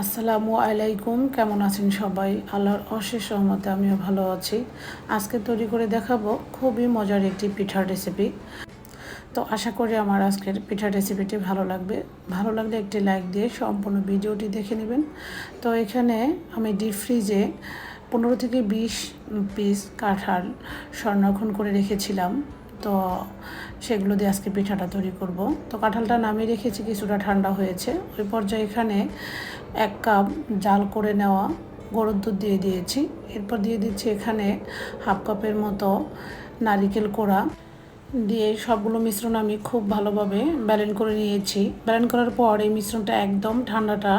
আসসালামু আলাইকুম, কেমন আছেন সবাই? আল্লাহর অশেষ সহমতে আমিও ভালো আছি। আজকে তৈরি করে দেখাবো খুবই মজার একটি পিঠার রেসিপি তো আশা করি আমার আজকের পিঠার রেসিপিটি ভালো লাগবে। ভালো লাগলে একটি লাইক দিয়ে সম্পূর্ণ ভিডিওটি দেখে নেবেন। তো এখানে আমি ডিপ ফ্রিজে পনেরো থেকে বিশ পিস কাঁঠাল সংরক্ষণ করে রেখেছিলাম। তো সেগুলো দিয়ে আজকে পিঠাটা তৈরি করব। তো কাঁঠালটা নামিয়ে রেখেছি, কিছুটা ঠান্ডা হয়েছে। ওই পর্যায়ে এখানে এক কাপ জাল করে নেওয়া গরুর দুধ দিয়ে দিয়েছি। এরপর দিয়ে দিচ্ছি এখানে হাফ কাপের মতো নারিকেল কোড়া। দিয়ে সবগুলো মিশ্রণ আমি খুব ভালোভাবে ব্যালেন্ড করে নিয়েছি। ব্যালেন্ড করার পর এই মিশ্রণটা একদম ঠান্ডাটা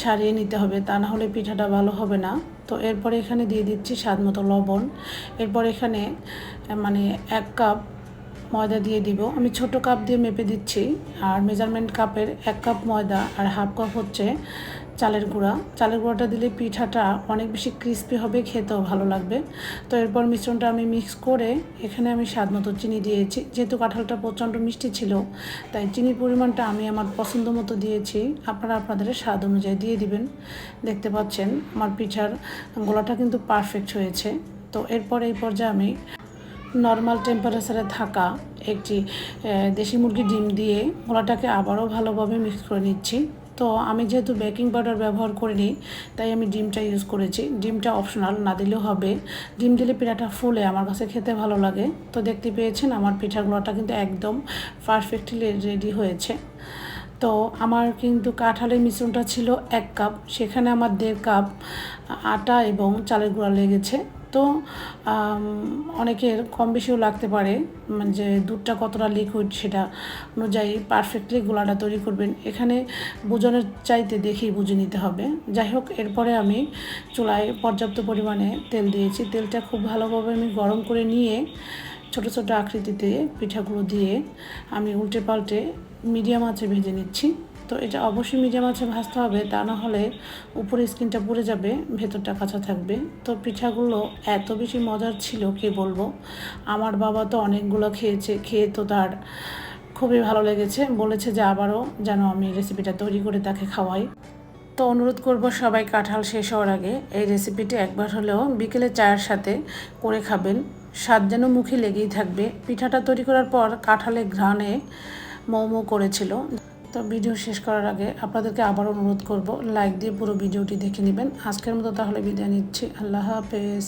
সারিয়ে নিতে হবে, তা না হলে পিঠাটা ভালো হবে না। তো এরপরে এখানে দিয়ে দিচ্ছি স্বাদ মতো লবণ। এরপর এখানে মানে এক কাপ ময়দা দিয়ে দিব। আমি ছোট কাপ দিয়ে মেপে দিচ্ছি। আর মেজারমেন্ট কাপের এক কাপ ময়দা আর হাফ কাপ হচ্ছে চালের গুঁড়া। চালের গুঁড়াটা দিলে পিঠাটা অনেক বেশি ক্রিস্পি হবে, খেতেও ভালো লাগবে। তো এরপর মিশ্রণটা আমি মিক্স করে এখানে আমি স্বাদ মতো চিনি দিয়েছি। যেহেতু কাঁঠালটা প্রচণ্ড মিষ্টি ছিল, তাই চিনির পরিমাণটা আমি আমার পছন্দ মতো দিয়েছি। আপনারা আপনাদের স্বাদ অনুযায়ী দিয়ে দিবেন। দেখতে পাচ্ছেন, আমার পিঠার গোলাটা কিন্তু পারফেক্ট হয়েছে। তো এরপর এই পর্যায়ে আমি নর্মাল টেম্পারেচারে থাকা একটি দেশি মুরগির ডিম দিয়ে গোলাটাকে আবারও ভালোভাবে মিক্স করে নিচ্ছি। তো আমি যেহেতু বেকিং পাউডার ব্যবহার করিনি, তাই আমি ডিমটা ইউজ করেছি। ডিমটা অপশনাল না দিলেও হবে। ডিম দিলে পিঠাটা ফুলে, আমার কাছে খেতে ভালো লাগে। তো দেখতে পেয়েছেন, আমার পিঠাগুলোটা কিন্তু একদম পারফেক্টলি রেডি হয়েছে। তো আমার কিন্তু কাঁঠালের মিশ্রণটা ছিল এক কাপ সেখানে আমার দেড় কাপ আটা এবং চালের গুঁড়া লেগেছে। তো অনেকের কম বেশিও লাগতে পারে মানে যে দুধটা কতটা লিকুইড সেটা অনুযায়ী পারফেক্টলি গোলাটা তৈরি করবেন। এখানে বোঝানোর চাইতে দেখেই বুঝে নিতে হবে। যাই হোক, এরপরে আমি চুলায় পর্যাপ্ত পরিমাণে তেল দিয়েছি। তেলটা খুব ভালোভাবে আমি গরম করে নিয়ে ছোট ছোট আকৃতিতে পিঠাগুলো দিয়ে আমি উল্টে পাল্টে মিডিয়াম আঁচে ভেজে নিচ্ছি। তো এটা অবশ্যই মিডিয়াম আছে, ভাজতে হবে, তা না হলে উপরে স্কিনটা পুড়ে যাবে, ভেতরটা কাঁচা থাকবে। তো পিঠাগুলো এত বেশি মজার ছিল, কে বলব? আমার বাবা তো অনেকগুলো খেয়েছে, খেয়ে তো তার খুবই ভালো লেগেছে। বলেছে যে আবারও যেন আমি রেসিপিটা তৈরি করে তাকে খাওয়াই। তো অনুরোধ করব সবাই কাঁঠাল শেষ হওয়ার আগে এই রেসিপিটি একবার হলেও বিকেলে চায়ের সাথে করে খাবেন। স্বাদ যেন মুখে লেগেই থাকবে। পিঠাটা তৈরি করার পর কাঁঠালে ঘ্রাণে মৌ করেছিল। তো ভিডিও শেষ করার আগে আপনাদেরকে আবার অনুরোধ করব লাইক দিয়ে পুরো ভিডিওটি দেখে নেবেন। আজকের মতো তাহলে বিদায় নিচ্ছি। আল্লাহ হাফেজ।